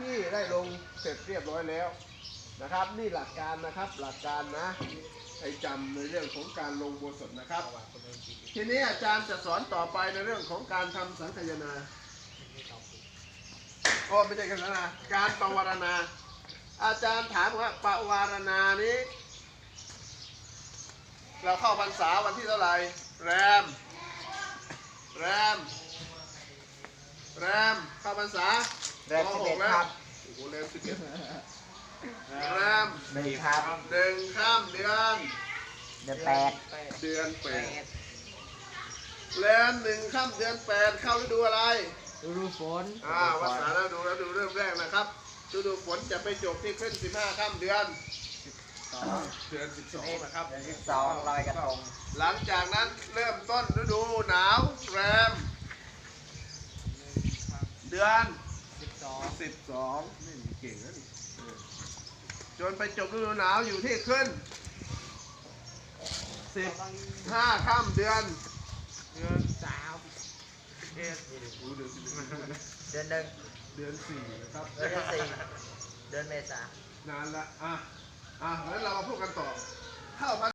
ที่ได้ลงเสร็จเรียบร้อยแล้วนะครับ นี่หลักการนะครับหลักการนะให้จำในเรื่องของการลงโบสถนะครับ ทีนี้อาจารย์จะสอนต่อไปในเรื่องของการทำสังคายนาโอ้ไม่ใช่กันนะการปวารณา อาจารย์ถามว่าปวารณานี้ เราเข้าพรรษาวันที่เท่าไหร่แรม แรม แรมเข้าพรรษา แรมปสิบหเอ็กดแล้วครับโอ้โหแรมสิบเอ็ดแรมหนึ่งครับหนึ่งข้ามเดือน เดือนแปดเดือนแปดแรมหนึ่งข้ามเดือนแปดเข้าฤดูอะไรฤดูฝนอ่าภาษาแล้วดูแล้วดูเริ่มแรกนะครับฤดูฝนจะไปจบที่ขึ้นสิบห้าข้ามเดือนเดือนสิบสองนะครับเดือนที่สองลอยกระทงหลังจากนั้นเริ่มต้นฤดูหนาวแรมเดือน สิบสองสิบสองนี่เก่งนะนี่เออจนไปจบฤดูหนาวอยู่ที่ขึ้นสิบห้าค่ำเดือนเดือนสามเอ็ดรู้เดือนสิบเอ็ดเดือนหนึ่งเดือนสี่นะครับ เดือนสี่เดือนเมษา นานละ อะ อะงั้นเรามาพูดกันต่อเข้าพัน